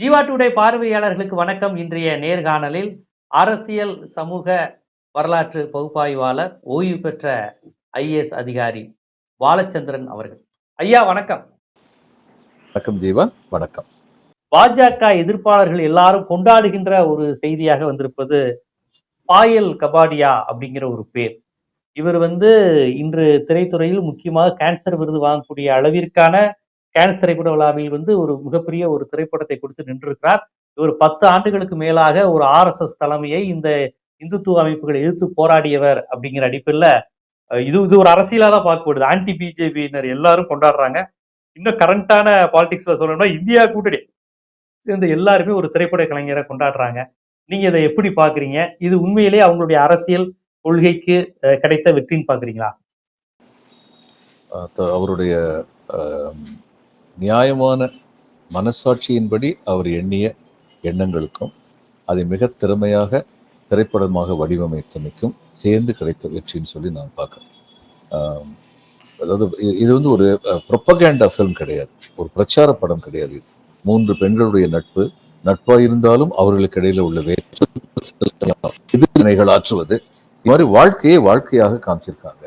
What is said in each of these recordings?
Jeeva today பார்வையாளர்களுக்கு வணக்கம். இன்றைய நேர்காணலில் அரசியல் சமூக வரலாற்று பகுப்பாய்வாளர் ஓய்வு பெற்ற ஐஏஎஸ் அதிகாரி பாலச்சந்திரன் அவர்கள். ஐயா வணக்கம். வணக்கம் ஜீவா வணக்கம். பாஜக எதிர்ப்பாளர்கள் எல்லாரும் கொண்டாடுகின்ற ஒரு செய்தியாக வந்திருப்பது பாயல் கபாடியா அப்படிங்கிற ஒரு பேர். இவர் வந்து இன்று திரைத்துறையில் முக்கியமாக கேன்சர் விருது வாங்கக்கூடிய அளவிற்கான கேன்ஸ் திரைப்பட விழாவில் வந்து ஒரு மிகப்பெரிய ஒரு திரைப்படத்தை கொடுத்து நின்றிருக்கிறார். இவர் பத்து ஆண்டுகளுக்கு மேலாக ஒரு ஆர்எஸ்எஸ் தலைமையை இந்த இந்துத்துவ அமைப்புகளை எதிர்த்து போராடியவர் அப்படிங்கிற அடிப்பில் இது இது ஒரு அரசியலாக தான் பார்க்கப்படுது. ஆன்டி பிஜேபியினர் எல்லாரும் கொண்டாடுறாங்க. இன்னும் கரண்டான பாலிடிக்ஸ்ல சொல்லணும்னா இந்தியா கூட்டணி இந்த எல்லாருமே ஒரு திரைப்பட கலைஞரை கொண்டாடுறாங்க. நீங்க இதை எப்படி பாக்குறீங்க இது உண்மையிலேயே அவங்களுடைய அரசியல் கொள்கைக்கு கிடைத்த வெற்றின்னு பாக்குறீங்களா அவருடைய நியாயமான மனசாட்சியின்படி அவர் எண்ணிய எண்ணங்களுக்கும் அதை மிக திறமையாக திரைப்படமாக வடிவமைத்தமைக்கும் சேர்ந்து கிடைத்த வெற்றின்னு சொல்லி நான் பார்க்குறேன். அதாவது இது வந்து ஒரு ப்ரொப்பகேண்டா ஃபிலிம் கிடையாது. ஒரு பிரச்சார படம் கிடையாது இது. மூன்று பெண்களுடைய நட்பு நட்பாக இருந்தாலும் அவர்களுக்கு இடையில உள்ள வேற்று ஆற்றுவது இது மாதிரி வாழ்க்கையை வாழ்க்கையாக காமிச்சிருக்காங்க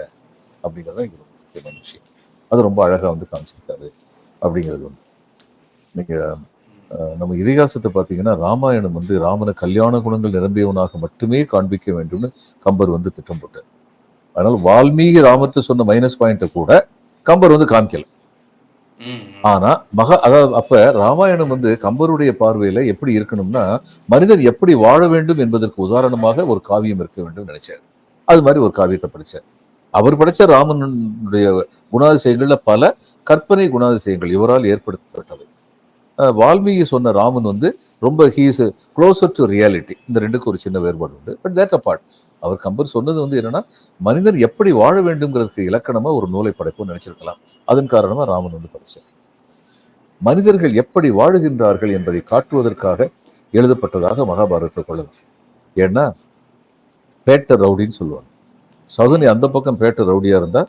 அப்படிங்கிறது தான் ரொம்ப முக்கியமான விஷயம். அது ரொம்ப அழகாக வந்து காமிச்சிருக்காரு. அப்படிங்கிறது வந்து நீங்க அஹ், நம்ம இதிகாசத்தை பார்த்தீங்கன்னா ராமாயணம் வந்து ராமனை கல்யாண குணங்கள் நிரம்பியவனாக மட்டுமே காண்பிக்க வேண்டும்னு கம்பர் வந்து திட்டம் போட்டார். அதனால வால்மீகி ராமர்கிட்ட சொன்ன மைனஸ் பாயிண்ட்டை கூட கம்பர் வந்து காமிக்கல. ஆனா மகா அதாவது அப்ப ராமாயணம் வந்து கம்பருடைய பார்வையில எப்படி இருக்கணும்னா மனிதர் எப்படி வாழ வேண்டும் என்பதற்கு உதாரணமாக ஒரு காவியம் இருக்க வேண்டும் நினைச்சார். அது மாதிரி ஒரு காவியத்தை படிச்சார். அவர் படிச்ச ராமனுடைய குணாதிசயங்கள்ல பல கற்பனை குணாதிசயங்கள் இவரால் ஏற்படுத்தப்பட்டவை. வால்மீகி சொன்ன ராமன் வந்து ரொம்ப ஹீஸ் க்ளோசர் டு ரியாலிட்டி இந்த ரெண்டுக்கு ஒரு சின்ன வேறுபாடு உண்டு. பட் தேட் அப்பார்ட் அவர் கம்பர் சொன்னது வந்து என்னன்னா மனிதன் எப்படி வாழ வேண்டும்ங்கிறதுக்கு இலக்கணமா ஒரு நூலை படைப்பும் நினைச்சிருக்கலாம். அதன் காரணமா ராமன் வந்து படிச்சார். மனிதர்கள் எப்படி வாழுகின்றார்கள் என்பதை காட்டுவதற்காக எழுதப்பட்டதாக மகாபாரதத்தை கொள்ளலாம் ஏன்னா பேட்ட ரவுடின்னு சொல்லுவாங்க. சகுனி அந்த பக்கம் பேட்ட ரவுடியா இருந்தா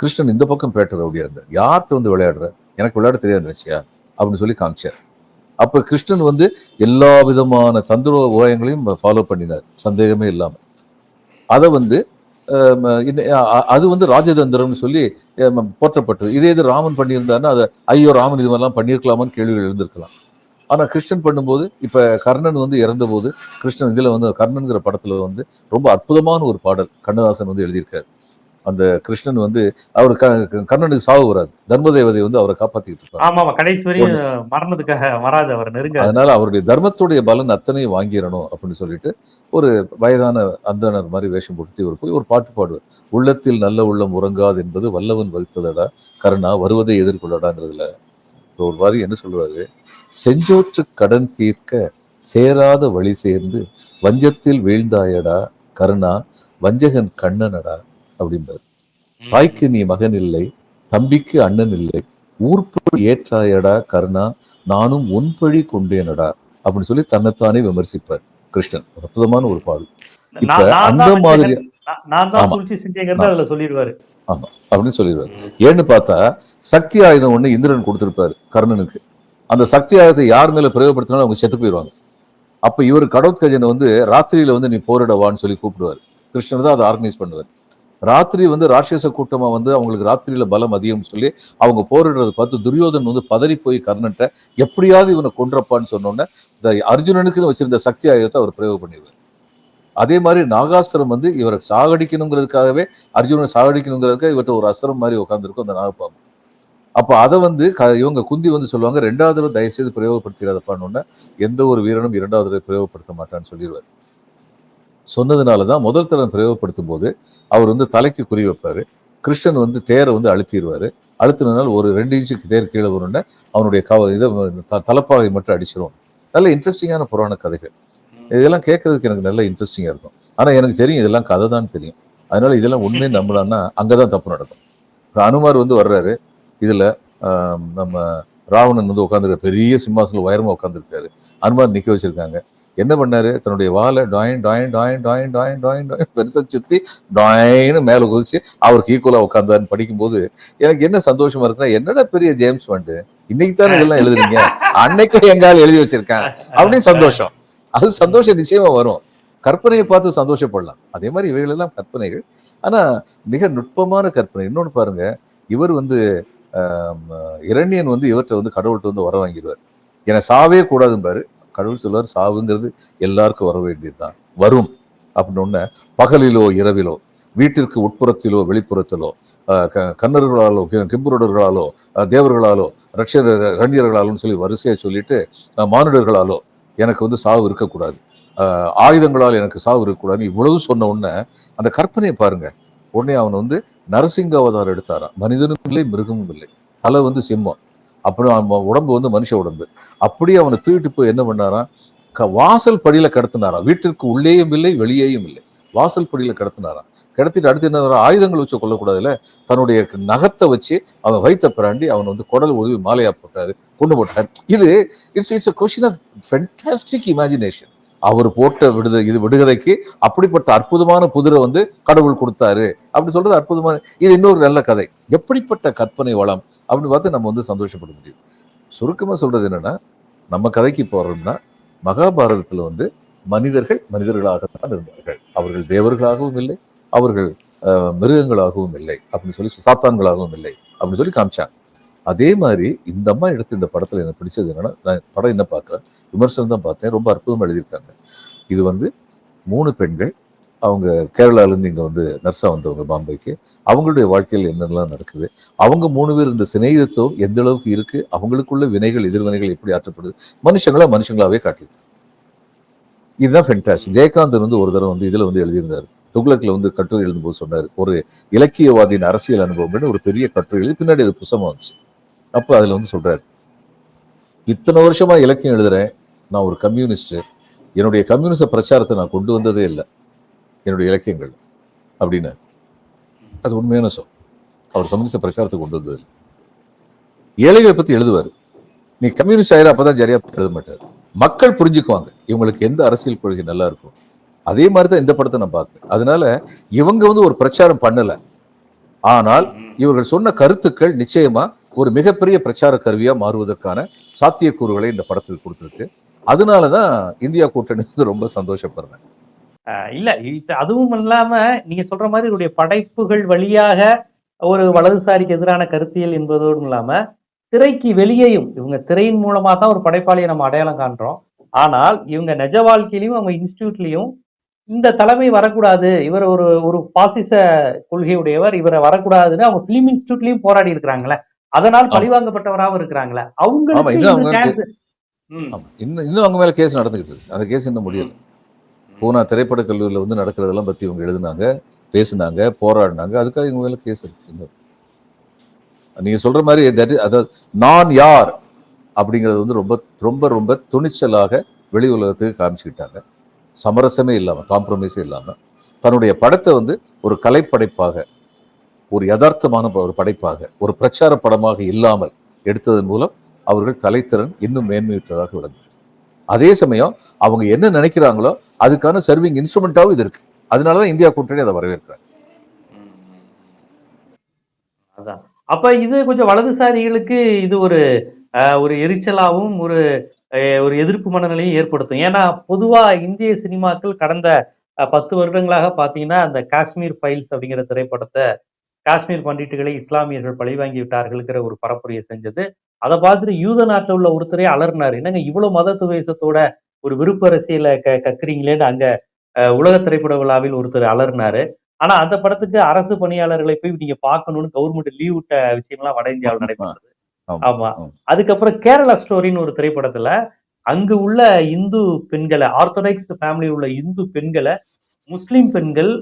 கிருஷ்ணன் இந்த பக்கம் பேட்ட ரவுடியா இருந்தார்? யார்கிட்ட வந்து விளையாடுற? எனக்கு விளையாட தெரியாது நினைச்சியா? அப்படின்னு சொல்லி காமிச்சார். அப்ப கிருஷ்ணன் வந்து எல்லா விதமான தந்திர உபாயங்களையும் ஃபாலோ பண்ணினார். சந்தேகமே இல்லாம. அதை வந்து அது வந்து ராஜதந்திரம்னு சொல்லி போற்றப்பட்டது. இதே இது ராமன் பண்ணியிருந்தாருன்னா அதை ஐயோ ராமன் இது மாதிரிலாம் பண்ணியிருக்கலாமான்னு கேள்விகள் எழுந்திருக்கலாம். ஆனால் கிருஷ்ணன் பண்ணும்போது இப்போ கர்ணன் வந்து இறந்தபோது கிருஷ்ணன் இதில் வந்து கர்ணனுங்கிற படத்தில் வந்து ரொம்ப அற்புதமான ஒரு பாடல் கண்ணதாசன் வந்து எழுதியிருக்காரு. அந்த கிருஷ்ணன் வந்து அவர் கர்ணனுக்கு சாவு வராது. தர்மதேவதை வந்து அவரை காப்பாத்திக்கிட்டு இருப்பார். ஆமா ஆமா. கடைசி வரையும் மரணத்துக்காக வராது அவர் நெருங்க. அதனால அவருடைய தர்மத்துடைய பலன் அத்தனையும் வாங்கிடணும் அப்படின்னு சொல்லிட்டு ஒரு வயதான அந்தனர் மாதிரி வேஷம் போட்டு இவர் போய் ஒரு பாட்டு பாடுவார். உள்ளத்தில் நல்ல உள்ளம் உறங்காது என்பது வல்லவன் வகுத்ததடா கருணா வருவதை எதிர்கொள்ளடாங்கிறதுல. ஒரு வாரி என்ன சொல்லுவாரு? செஞ்சோற்று கடன் தீர்க்க சேராத வழி சேர்ந்து வஞ்சத்தில் வீழ்ந்தாயடா கருணா வஞ்சகன் கண்ணனடா அப்படின்றார் தாய்க்கு நீ மகன் இல்லை தம்பிக்கு அண்ணன் இல்லை ஊர்ப்பழி ஏற்றாயடா கருணா நானும் உன் பழி கொண்டேனடா அப்படின்னு சொல்லி தன்னைத்தானே விமர்சிப்பார் கிருஷ்ணன். அற்புதமான ஒரு பாடல். இப்ப அந்த மாதிரி ஆமா. அப்படின்னு சொல்லிடுவார். ஏன்னு பார்த்தா சக்தி ஆயுதம் ஒண்ணு இந்திரன் கொடுத்திருப்பாரு கர்ணனுக்கு. அந்த சக்தி ஆயுதத்தை யார் மேல பிரயோகப்படுத்தினாலும் அவங்க செத்து போயிடுவாங்க. அப்ப இவர் கடவுத்கஜனை வந்து ராத்திரியில வந்து நீ போரிடவான்னு சொல்லி கூப்பிடுவார். கிருஷ்ணர் தான் அதை ஆர்கனைஸ் பண்ணுவார். ராத்திரி வந்து ராட்சச கூட்டமாக வந்து அவங்களுக்கு ராத்திரியில் பலம் அதிகம்னு சொல்லி அவங்க போரிடுறதை பார்த்து துரியோதன் வந்து பதறி போய் கர்ணன்ட்ட எப்படியாவது இவனை கொன்றப்பான்னு சொன்னோன்னே இந்த அர்ஜுனனுக்கு வச்சிருந்த சக்தி ஆயுதத்தை அவர் பிரயோகம் பண்ணிடுவார். அதே மாதிரி நாகாஸ்திரம் வந்து இவரை சாகடிக்கணுங்கிறதுக்காகவே அர்ஜுனனை சாகடிக்கணுங்கிறதுக்காக இவர்கிட்ட ஒரு அஸ்திரம் மாதிரி உட்காந்துருக்கும் அந்த நாகப்பாம்பு. அப்போ அதை வந்து க இவங்க குந்தி வந்து சொல்லுவாங்க ரெண்டாவது தடவை தயவு செய்து பிரயோகப்படுத்திடாதப்பான்னு எந்த ஒரு வீரனும் இரண்டாவது தடவை பிரயோகப்படுத்த மாட்டான்னு சொல்லிடுவார். சொன்னதுனால தான் முதல் தடவை பிரயோகப்படுத்தும் போது அவர் வந்து தலைக்கு குறி வைப்பாரு. கிருஷ்ணன் வந்து தேரை வந்து அழுத்திடுவாரு அழுத்தினால ஒரு ரெண்டு இன்ச்சுக்கு தேர் கீழே வரும்னா அவனுடைய கவ இதை த- தலப்பாகை மட்டும் அடிச்சிரும் நல்ல இன்ட்ரெஸ்டிங்கான புராண கதைகள். இதெல்லாம் கேட்கறதுக்கு எனக்கு நல்ல இன்ட்ரெஸ்டிங்காக இருக்கும். ஆனால் எனக்கு தெரியும் இதெல்லாம் கதை தான் தெரியும். அதனால இதெல்லாம் உண்மை நம்பலான்னா அங்கே தான் தப்பு நடக்கும். இப்ப அனுமார் வந்து வர்றாரு. இதில் நம்ம ராவணன் வந்து உட்காந்துருக்க பெரிய சிம்மாசனம் உயரமாக உட்காந்துருக்காரு அனுமார் நிற்க வச்சிருக்காங்க. என்ன பண்ணாரு? தன்னுடைய வாலை டாயின் டாயின் டாயின் டாயின் டாயின் டாயின் டாயின் பெருசாக சுற்றி டாயின்னு மேலே குதிச்சு அவருக்கு ஈக்குவலா உட்காந்தாருன்னு படிக்கும்போது எனக்கு என்ன சந்தோஷமா இருக்குன்னா என்னடா பெரிய ஜேம்ஸ் வந்து இன்னைக்கு தானே இதெல்லாம் எழுதுறீங்க? அன்னைக்கு எங்கால எழுதி வச்சிருக்கேன். அப்படின்னு சந்தோஷம். அது சந்தோஷம் நிச்சயமா வரும். கற்பனையை பார்த்து சந்தோஷப்படலாம். அதே மாதிரி இவைகள் எல்லாம் கற்பனைகள். ஆனால் மிக நுட்பமான கற்பனை. இன்னொன்னு பாருங்க. இவர் வந்து இரண்யன் இரணியன் வந்து இவற்றை வந்து கடவுள்கிட்ட வந்து வர வாங்கிடுவார். என சாவே கூடாதும்பாரு. கடவுள் சொல்லுவார் சாவுங்கிறது எல்லாருக்கும் வர வேண்டியதுதான். வரும் அப்படின்னு ஒண்ணு பகலிலோ இரவிலோ வீட்டிற்கு உட்புறத்திலோ வெளிப்புறத்திலோ க- கன்னர்களாலோ கிம்புரடர்களாலோ கிம்புருடர்களாலோ தேவர்களாலோ ரட்ச ரணியர்களாலோன்னு சொல்லி வரிசையை சொல்லிட்டு மானுடர்களாலோ எனக்கு வந்து சாவு இருக்கக்கூடாது. ஆயுதங்களால் எனக்கு சாவு இருக்கக்கூடாது இவ்வளவு சொன்ன உடனே அந்த கற்பனையை பாருங்க. உடனே அவன் வந்து நரசிங்க அவதாரம் எடுத்தாரான் மனிதனும் இல்லை மிருகமும் இல்லை. தலை வந்து சிம்மம். அப்புறம் அவன் உடம்பு வந்து மனுஷ உடம்பு. அப்படியே அவனை தூக்கிட்டு போய் என்ன பண்ணாராம்? க- வாசல் படியில் கடத்தினாராம். வீட்டிற்கு உள்ளேயும் இல்லை வெளியேயும் இல்லை. வாசல் படியில் கடத்தினாராம். கடத்திட்டு அடுத்து என்ன வர ஆயுதங்கள் வச்சு கொல்லக்கூடாதுல தன்னுடைய நகத்தை வச்சு அவன் வைத்த பிராண்டி அவன் வந்து குடல் உதவி மாலையா போட்டாரு கொண்டு போட்டார். இது it's it's question of fantastic imagination அவர் போட்ட விடுத இது விடுகதைக்கு அப்படிப்பட்ட அற்புதமான புதிரை வந்து கடவுள் கொடுத்தாரு. அப்படி சொல்றது அற்புதமான இது இன்னொரு நல்ல கதை. எப்படிப்பட்ட கற்பனை வளம்? அப்படின்னு பார்த்து நம்ம வந்து சந்தோஷப்பட முடியும். சுருக்கமாக சொல்கிறது என்னன்னா நம்ம கதைக்கு போகிறோம்னா மகாபாரதத்தில் வந்து மனிதர்கள் மனிதர்களாகத்தான் இருந்தார்கள். அவர்கள் தேவர்களாகவும் இல்லை அவர்கள் மிருகங்களாகவும் இல்லை அப்படின்னு சொல்லி சாத்தான்களாகவும் இல்லை அப்படின்னு சொல்லி காமிச்சாங்க. அதே மாதிரி இந்த அம்மா எடுத்து இந்த படத்தில் எனக்கு பிடிச்சது என்னன்னா நான் படம் என்ன பார்க்குறேன் விமர்சனம் தான் பார்த்தேன் ரொம்ப அற்புதமாக எழுதியிருக்காங்க. இது வந்து மூணு பெண்கள் அவங்க கேரளால இருந்து வந்து நர்ஸாக வந்தவங்க பாம்பேக்கு. அவங்களுடைய வாழ்க்கையில் என்னென்னலாம் நடக்குது? அவங்க மூணு பேர் இந்த சிநேகிதத்துவம் எந்த அளவுக்கு இருக்கு? அவங்களுக்குள்ள வினைகள் எதிர்வினைகள் எப்படி ஆற்றப்படுது? மனுஷங்களா மனுஷங்களாவே காட்டியது இதுதான் ஃபென்டாஸ் ஜெயகாந்தன் வந்து ஒரு தடவை வந்து இதில் வந்து எழுதியிருந்தாரு. துக்ளக்கில் வந்து கட்டுரை எழுதும்போது சொன்னார். ஒரு இலக்கியவாதியின் அரசியல் அனுபவம்னு ஒரு பெரிய கட்டுரை எழுதி பின்னாடி அது புத்தகமா வந்துச்சு. அப்போ அதில் வந்து சொல்கிறார் இத்தனை வருஷமாக இலக்கியம் எழுதுகிறேன் நான் ஒரு கம்யூனிஸ்ட்டு. என்னுடைய கம்யூனிச பிரச்சாரத்தை நான் கொண்டு வந்ததே இல்லை. என்னுடைய இலக்கியங்கள் அப்படின்னு. அது உண்மையான சொல். அவர் கம்யூனிச பிரச்சாரத்தை கொண்டு வந்தது ஏழைகளை பத்தி எழுதுவார். நீ கம்யூனிஸ்ட் ஆயிரம் அப்பதான் சரியா எழுத மாட்டார். மக்கள் புரிஞ்சுக்குவாங்க. இவங்களுக்கு எந்த அரசியல் கொள்கை நல்லா இருக்கும் அதே மாதிரி தான் இந்த படத்தை நான் பார்க்குறேன். அதனால இவங்க வந்து ஒரு பிரச்சாரம் பண்ணல. ஆனால் இவர்கள் சொன்ன கருத்துக்கள் நிச்சயமா ஒரு மிகப்பெரிய பிரச்சார கருவியா மாறுவதற்கான சாத்தியக்கூறுகளை இந்த படத்தில் கொடுத்திருக்கு. அதனாலதான் இந்தியா கூட்டணி வந்து ரொம்ப சந்தோஷப்படுறேன். இல்ல அதுவும் இல்லாம நீங்க சொல்ற மாதிரி இவருடைய படைப்புகள் வழியாக ஒரு வலதுசாரிக்கு எதிரான கருத்தியல் என்பதோடும் இல்லாம திரைக்கு வெளியேயும் இவங்க திரையின் மூலமா தான் ஒரு படைப்பாளியை நம்ம அடையாளம் காண்றோம். ஆனால் இவங்க நிஜ வாழ்க்கையிலையும் அவங்க இன்ஸ்டியூட்லயும் இந்த தலைமை வரக்கூடாது இவர் ஒரு ஒரு பாசிச கொள்கையுடையவர் இவரை வரக்கூடாதுன்னு அவங்க பிலிம் இன்ஸ்டியூட்லயும் போராடி இருக்கிறாங்களே. அதனால். பழிவாங்கப்பட்டவராகவும் இருக்கிறாங்களே. அவங்களுக்கு இன்னும் இன்னும் அவங்க மேல கேஸ் நடந்துகிட்டு இருக்கு. அந்த கேஸ் இன்னும் முடியல. பூனா திரைப்பட கல்லூரியில் வந்து நடக்கிறதெல்லாம் பற்றி இவங்க எழுதுனாங்க பேசுனாங்க போராடினாங்க. அதுக்காக இவங்க மேலே கேஸ் இருக்கு. நீங்க சொல்ற மாதிரி தட் அதாவது நான் யார் அப்படிங்கிறது வந்து ரொம்ப ரொம்ப ரொம்ப துணிச்சலாக வெளி உலகத்துக்கு காமிச்சுக்கிட்டாங்க. சமரசமே இல்லாமல் காம்ப்ரமைஸே இல்லாமல் தன்னுடைய படத்தை வந்து ஒரு கலைப்படைப்பாக ஒரு யதார்த்தமான ஒரு படைப்பாக ஒரு பிரச்சார படமாக இல்லாமல் எடுத்ததன் மூலம் அவர்கள் தலைத்திறன் இன்னும் மேன்மையுற்றதாக விளங்குது அதே சமயம் அவங்க என்ன நினைக்கிறாங்களோ அதுக்கான சர்விங் இன்ஸ்ட்ருமெண்ட்டாகவும் இது இருக்கு. அதனால தான் இந்தியா கூட்டணி அதை வரவேற்கிறாங்க அதான். அப்ப இது கொஞ்சம் வலதுசாரிகளுக்கு இது ஒரு அஹ், ஒரு எரிச்சலாவும் ஒரு ஒரு எதிர்ப்பு மனநிலையும் ஏற்படுத்தும். ஏன்னா பொதுவா இந்திய சினிமாக்கள் கடந்த பத்து வருடங்களாக பாத்தீங்கன்னா அந்த காஷ்மீர் ஃபைல்ஸ் அப்படிங்கிற திரைப்படத்தை காஷ்மீர் பண்டிட்டுகளை இஸ்லாமியர்கள் பழிவாங்கி விட்டார்கள்ங்கிற ஒரு பரப்புரையை செஞ்சது. அதை பார்த்துட்டு யூத நாட்டில் உள்ள ஒருத்தரே அலர்னாரு என்னங்க இவ்வளவு மத துவேஷத்தோட ஒரு விருப்ப அரசியலை க கக்குறீங்களேன்னு அங்க உலக திரைப்பட விழாவில் ஒருத்தர் அலர்னாரு ஆனா அந்த படத்துக்கு அரசு பணியாளர்களை போய் நீங்க பார்க்கணும்னு கவர்மெண்ட் லீவ் விட்ட விஷயம்லாம் வட இந்தியாவில் நடைபெற்றது. ஆமா. அதுக்கப்புறம் கேரளா ஸ்டோரின்னு ஒரு திரைப்படத்துல அங்கு உள்ள இந்து பெண்களை ஆர்த்தடாக்ஸ் ஃபேமிலி உள்ள இந்து பெண்களை முஸ்லிம் பெண்கள்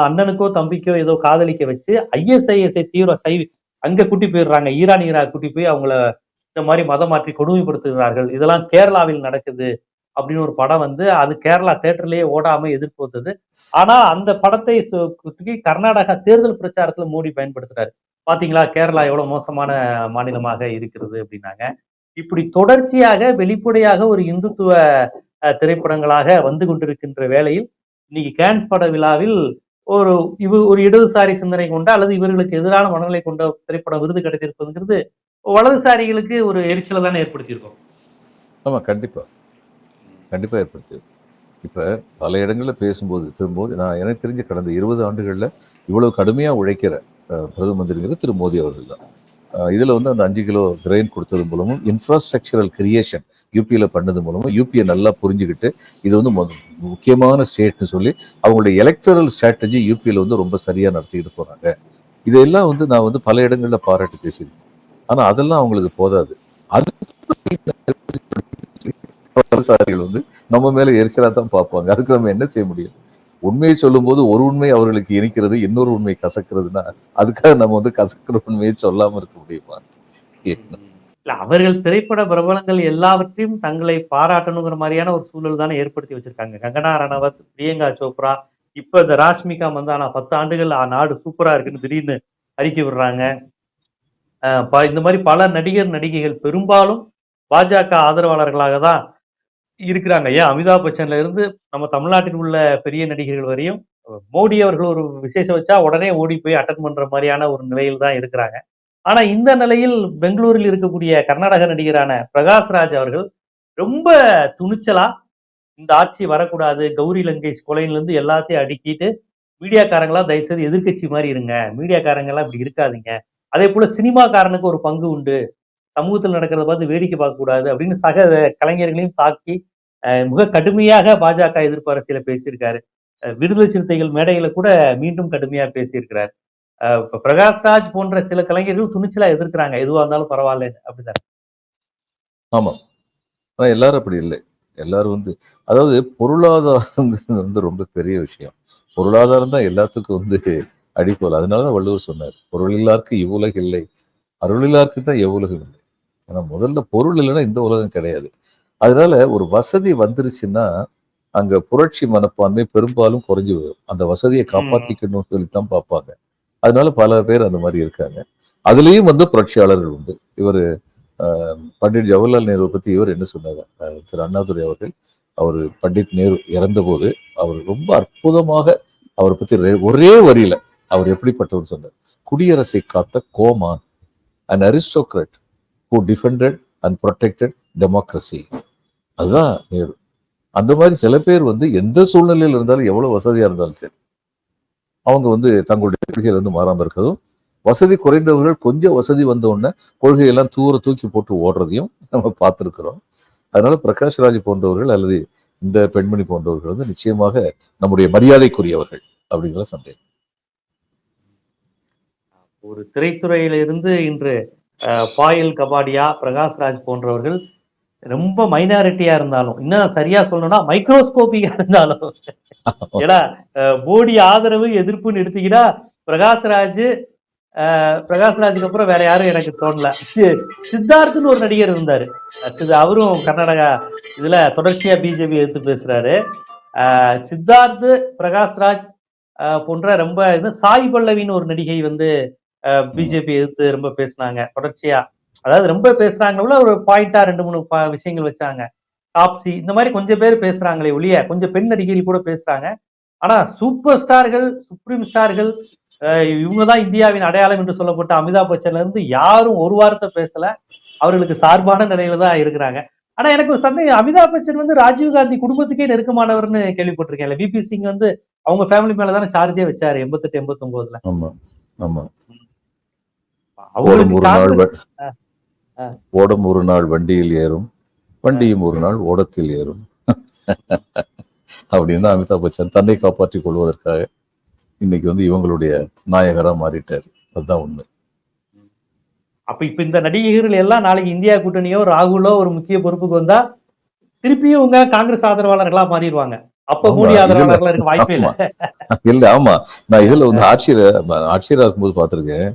அண்ணனுக்கோ தம்பிக்கோ ஏதோ காதலிக்க வச்சு ஐஎஸ்ஐஎஸ்ஐ தீவிர சை அங்க கூட்டி போயிடுறாங்க ஈரான் ஈராக் கூட்டி போய் அவங்கள இந்த மாதிரி மதம் மாற்றி கொடுமைப்படுத்துகிறார்கள். இதெல்லாம் கேரளாவில் நடக்குது அப்படின்னு ஒரு படம் வந்து அது கேரளா தேட்டர்லயே ஓடாம எதிர்ப்பு வந்தது. ஆனா அந்த படத்தை சு- கர்நாடகா தேர்தல் பிரச்சாரத்துல மோடி பயன்படுத்துறாரு. பாத்தீங்களா? கேரளா எவ்வளவு மோசமான மாநிலமாக இருக்கிறது அப்படின்னாங்க. இப்படி தொடர்ச்சியாக வெளிப்படையாக ஒரு இந்துத்துவ திரைப்படங்களாக வந்து கொண்டிருக்கின்ற வேளையில் இன்னைக்கு கேன்ஸ் பட விழாவில் ஒரு இவ ஒரு இடதுசாரி சிந்தனை கொண்ட அல்லது இவர்களுக்கு எதிரான மனநிலை கொண்ட திரைப்பட விருது கிடைத்திருப்பதுங்கிறது வலதுசாரிகளுக்கு ஒரு எரிச்சலை தானே ஏற்படுத்தியிருக்கோம். ஆமா கண்டிப்பா. கண்டிப்பாக ஏற்படுத்தியிருக்கும். இப்போ பல இடங்களில் பேசும்போது திரும்போது நான் எனக்கு தெரிஞ்ச கடந்த இருபது ஆண்டுகளில் இவ்வளவு கடுமையாக உழைக்கிற பிரதம மந்திரிங்கிறது திரு மோடி அவர்கள் தான். இதுல வந்து அந்த அஞ்சு கிலோ கிரெயின் கொடுத்தது மூலமும் இன்ஃப்ராஸ்ட்ரக்சரல் கிரியேஷன் யூபியில பண்ணது மூலமும் யூபியை நல்லா புரிஞ்சுக்கிட்டு இது வந்து முக்கியமான ஸ்டேட்னு சொல்லி அவங்களுடைய எலக்டரல் ஸ்ட்ராட்டஜி யூபியில் வந்து ரொம்ப சரியாக நடத்திக்கிட்டு போறாங்க. இதெல்லாம் வந்து நான் வந்து பல இடங்களில் பாராட்டி பேசியிருக்கேன். ஆனா அதெல்லாம் அவங்களுக்கு போதாது. அது வந்து நம்ம மேலே எரிச்சலா தான் பார்ப்பாங்க. அதுக்கு நம்ம என்ன செய்ய முடியும்? உண்மையை சொல்லும்போது ஒரு உண்மை அவர்களுக்கு இனிக்கிறது இன்னொரு உண்மை கசக்கிறதுனா அதுக்காக நம்ம வந்து கசக்கிற உண்மையை சொல்லாம இருக்க முடியுமா? இல்ல அவர்கள் திரைப்பட பிரபலங்கள் எல்லாவற்றையும் தங்களை பாராட்டணுங்கிற மாதிரியான ஒரு சூழல் தானே ஏற்படுத்தி வச்சிருக்காங்க. கங்கனா ரணவத் பிரியங்கா சோப்ரா இப்ப இந்த ராஷ்மிகா மந்தானா பத்து ஆண்டுகள் ஆ, நாடு சூப்பரா இருக்குன்னு திடீர்னு அறிக்கை விடுறாங்க. ப- இந்த மாதிரி பல நடிகர் நடிகைகள் பெரும்பாலும் பாஜக ஆதரவாளர்களாக தான் இருக்கிறாங்க. ஏன்? அமிதாப் பச்சன்ல இருந்து நம்ம தமிழ்நாட்டில் உள்ள பெரிய நடிகர்கள் வரையும் மோடி அவர்கள் ஒரு விசேஷம் வச்சா உடனே ஓடி போய் அட்டன் பண்ற மாதிரியான ஒரு நிலையில் தான் இருக்கிறாங்க. ஆனா இந்த நிலையில் பெங்களூரில் இருக்கக்கூடிய கர்நாடக நடிகரான பிரகாஷ்ராஜ் அவர்கள் ரொம்ப துணிச்சலா இந்த ஆட்சி வரக்கூடாது கௌரி லங்கேஷ் கொலையில இருந்து எல்லாத்தையும் அடுக்கிட்டு மீடியாக்காரங்களா தயவுசெய்து எதிர்க்கட்சி மாதிரி இருங்க. மீடியாக்காரங்களாம் இப்படி இருக்காதீங்க. அதே போல சினிமாக்காரனுக்கு ஒரு பங்கு உண்டு. சமூகத்தில் நடக்கிறத பார்த்து வேடிக்கை பார்க்க கூடாது அப்படின்னு சக கலைஞர்களையும் தாக்கி மிக கடுமையாக பாஜக எதிர்ப்பு அரசியல பேசியிருக்காரு விடுதலை சிறுத்தைகள் மேடையில கூட மீண்டும் கடுமையா பேசியிருக்கிறார். இப்ப பிரகாஷ்ராஜ் போன்ற சில கலைஞர்கள் துணிச்சலா எதிர்க்கிறாங்க. எதுவா இருந்தாலும் பரவாயில்ல அப்படிதான்? ஆமா. ஆனா எல்லாரும் அப்படி இல்லை. எல்லாரும் வந்து அதாவது பொருளாதாரங்கிறது வந்து ரொம்ப பெரிய விஷயம். பொருளாதாரம் தான் எல்லாத்துக்கும் வந்து அடிப்போல். அதனாலதான் வள்ளுவர் சொன்னார் பொருளில்லாருக்கு இவ்வுலகு இல்லை. அருளில்லாருக்கு தான் எவ்வுலகம் இல்லை. ஏன்னா முதல்ல பொருள் இல்லைன்னா இந்த உலகம் கிடையாது. அதனால ஒரு வசதி வந்துருச்சுன்னா அங்க புரட்சி மனப்பான்மை பெரும்பாலும் குறைஞ்சு வரும் அந்த வசதியை காப்பாத்திக்கணும்னு சொல்லி தான் பார்ப்பாங்க. அதனால பல பேர் அந்த மாதிரி இருக்காங்க. அதுலயும் வந்து புரட்சியாளர்கள் உண்டு. இவர் பண்டிட் ஜவஹர்லால் நேரு பத்தி இவர் என்ன சொன்னார்? திரு அண்ணாதுரை அவர்கள் அவர் பண்டிட் நேரு இறந்தபோது அவர் ரொம்ப அற்புதமாக அவரை பத்தி ஒரே வரியில அவர் எப்படிப்பட்டவர் சொன்னார். குடியரசை காத்த கோமான் an aristocrat who defended and protected democracy அதுதான் நேரு அந்த மாதிரி சில பேர் வந்து எந்த சூழ்நிலையில் இருந்தாலும் எவ்வளவு வசதியா இருந்தாலும் சரி அவங்க வந்து தங்களுடைய கொள்கையில இருந்து மாறாமல் இருக்கிறதும் வசதி குறைந்தவர்கள் கொஞ்சம் வசதி வந்த உடனே கொள்கையெல்லாம் தூர தூக்கி போட்டு ஓடுறதையும் நம்ம பார்த்துருக்குறோம். அதனால பிரகாஷ் ராஜ் போன்றவர்கள் அல்லது இந்த பெண்மணி போன்றவர்கள் வந்து நிச்சயமாக நம்முடைய மரியாதைக்குரியவர்கள் அப்படிங்கிற சந்தேகம். ஒரு திரைத்துறையிலிருந்து இன்று பாயல் கபாடியா பிரகாஷ்ராஜ் போன்றவர்கள் ரொம்ப மைனாரிட்டியா இருந்தாலும் இன்னும் சரியா சொல்லணும்னா மைக்ரோஸ்கோபிக்கா இருந்தாலும். ஏன்னா அஹ், மோடி ஆதரவு எதிர்ப்புன்னு எடுத்தீங்கன்னா பிரகாஷ்ராஜ் பிரகாஷ்ராஜுக்கு அப்புறம் வேற யாரும் எனக்கு தோணல. சி- சித்தார்த்னு ஒரு நடிகர் இருந்தாரு. அவரும் கர்நாடகா இதுல தொடர்ச்சியா பிஜேபி எடுத்து பேசுறாரு. அஹ், சித்தார்த் பிரகாஷ்ராஜ் போன்ற ரொம்ப இது சாய் பல்லவின்னு ஒரு நடிகை வந்து பிஜேபி எதிர்த்து ரொம்ப பேசுனாங்க. தொடர்ச்சியா அதாவது ரொம்ப பேசுறாங்களோ ஒரு பாயிண்டா ரெண்டு மூணு விஷயங்கள் வச்சாங்க. டாப்ஸி இந்த மாதிரி கொஞ்சம் பேர் பேசுறாங்களே ஒழிய கொஞ்சம் பெண் நடிகைகள் கூட பேசுறாங்க. ஆனா சூப்பர் ஸ்டார்கள் சுப்ரீம் ஸ்டார்கள் இவங்க தான் இந்தியாவின் அடையாளம் என்று சொல்லப்பட்ட அமிதாப் பச்சன்ல இருந்து யாரும் ஒரு வார்த்தை பேசல. அவர்களுக்கு சார்பான நிலையில தான் இருக்கிறாங்க. ஆனா எனக்கு ஒரு சந்தேகம் அமிதாப் பச்சன் வந்து ராஜீவ் காந்தி குடும்பத்துக்கே நெருக்கமானவர்னு கேள்விப்பட்டிருக்கேன். விபி சிங் வந்து அவங்க ஃபேமிலி மேல தானே சார்ஜே வச்சாரு எண்பத்தெட்டு எண்பத்தி ஒன்பதுல ஓடும் ஒரு நாள் வண்டியில் ஏறும் வண்டியும் ஒரு நாள் ஓடத்தில் ஏறும். அப்படின்னு தான் அமிதாப் பச்சன் தன்னை காப்பாற்றிக் கொள்வதற்காக இன்னைக்கு வந்து இவங்களுடைய நாயகரா மாறிட்டாரு. அதுதான் உண்மை. அப்ப இப்ப இந்த நடிகர்கள் எல்லாம் நாளைக்கு இந்தியா கூட்டணியோ ராகுலோ ஒரு முக்கிய பொறுப்புக்கு வந்தா திருப்பியும் இவங்க காங்கிரஸ் ஆதரவாளர்களா மாறிடுவாங்க. அப்ப மோடி ஆதரவாளர்களா இருக்க வாய்ப்பே இல்ல. இல்ல ஆமா. நான் இதுல வந்து ஆட்சியர் ஆட்சியரா இருக்கும்போது பார்த்திருக்கேன்.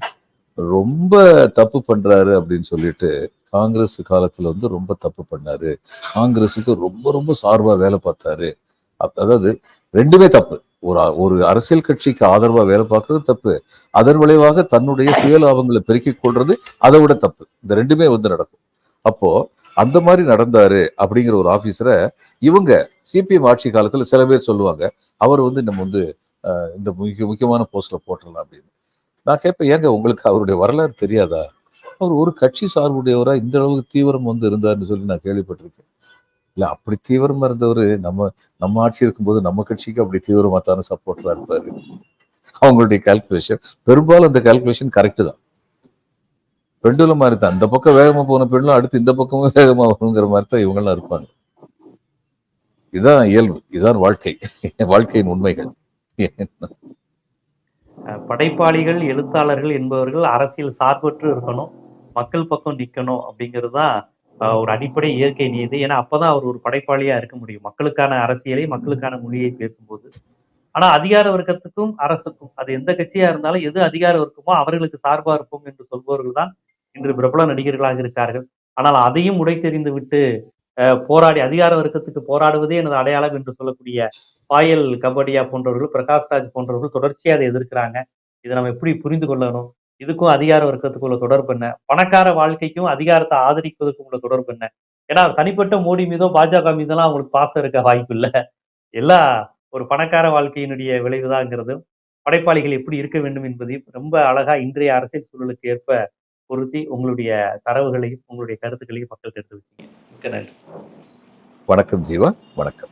ரொம்ப தப்பு பண்றாரு அப்படின்னு சொல்லிட்டு காங்கிரஸ் காலத்துல வந்து ரொம்ப தப்பு பண்ணாரு. காங்கிரஸுக்கு ரொம்ப ரொம்ப சார்பா வேலை பார்த்தாரு. அதாவது ரெண்டுமே தப்பு. ஒரு ஒரு அரசியல் கட்சிக்கு ஆதரவா வேலை பார்க்கறது தப்பு. அதன் விளைவாக தன்னுடைய சுய லாபங்களை பெருக்கிக் கொள்றது அதை விட தப்பு. இந்த ரெண்டுமே வந்து நடக்கும். அப்போ அந்த மாதிரி நடந்தாரு அப்படிங்கிற ஒரு ஆபீசரை இவங்க சிபிஎம் ஆட்சி காலத்துல சில பேர் சொல்லுவாங்க. அவர் வந்து நம்ம வந்து இந்த முக்கிய முக்கியமான போஸ்ட்ல போட்டுடலாம் அப்படின்னு. நான் கேட்பேன் ஏங்க உங்களுக்கு அவருடைய வரலாறு தெரியாதா? அவர் ஒரு கட்சி சார்புடையவரா இந்த அளவுக்கு தீவிரம் வந்து இருந்தார்னு சொல்லி நான் கேள்விப்பட்டிருக்கேன். இல்ல அப்படி தீவிரமா இருந்தவர் நம்ம நம்ம ஆட்சி இருக்கும்போது நம்ம கட்சிக்கு அப்படி தீவிரமாக தானே சப்போர்ட்டரா இருப்பார்? அவங்களுடைய கால்குலேஷன் பெரும்பாலும் அந்த கால்குலேஷன் கரெக்டு தான். பெண்டுல மாதிரி தான் அந்த பக்கம் வேகமா போன பெண்ணும் அடுத்து இந்த பக்கமும் வேகமாக வருங்கிற மாதிரி தான் இவங்கெல்லாம் இருப்பாங்க. இதுதான் இயல்பு. இதுதான் வாழ்க்கை. வாழ்க்கையின் உண்மைகள். படைப்பாளிகள் எழுத்தாளர்கள் என்பவர்கள் அரசியல் சார்பற்று இருக்கணும் மக்கள் பக்கம் நிற்கணும் அப்படிங்கிறது தான் ஒரு அடிப்படை இயற்கை நீதி. ஏன்னா அப்பதான் அவர் ஒரு படைப்பாளியா இருக்க முடியும். மக்களுக்கான அரசியலை மக்களுக்கான மொழியை பேசும்போது. ஆனா அதிகார வர்க்கத்துக்கும் அரசுக்கும் அது எந்த கட்சியா இருந்தாலும் எது அதிகார வர்க்கமோ அவர்களுக்கு சார்பா இருப்போம் என்று சொல்பவர்கள் தான் இன்று பிரபல நடிகர்களாக இருக்கார்கள். ஆனால் அதையும் உடைத்தெறிந்து விட்டு போராடி அதிகார வர்க்கத்துக்கு போராடுவதே எனது அடையாளம் என்று சொல்லக்கூடிய பாயல் கபடியா போன்றவர்கள் பிரகாஷ்ராஜ் போன்றவர்கள் தொடர்ச்சியாக அதை எதிர்க்கிறாங்க. இதை நம்ம எப்படி புரிந்து கொள்ளணும்? இதுக்கும் அதிகார வர்க்கத்துக்குள்ள தொடர்பு என்ன? பணக்கார வாழ்க்கைக்கும் அதிகாரத்தை ஆதரிப்பதற்கும் உள்ள தொடர்பு என்ன? ஏன்னா தனிப்பட்ட மோடி மீதோ பாஜக மீதெல்லாம் அவங்களுக்கு பாசம் இருக்க வாய்ப்பு இல்லை. எல்லா ஒரு பணக்கார வாழ்க்கையினுடைய விளைவுதாங்கிறது படைப்பாளிகள் எப்படி இருக்க வேண்டும் என்பதையும் ரொம்ப அழகா இன்றைய அரசியல் சூழலுக்கு ஏற்ப பொருத்தி உங்களுடைய தரவுகளையும் உங்களுடைய கருத்துக்களையும் மக்கள் எடுத்து வச்சீங்க மிக்க நன்றி. வணக்கம் ஜீவா வணக்கம்.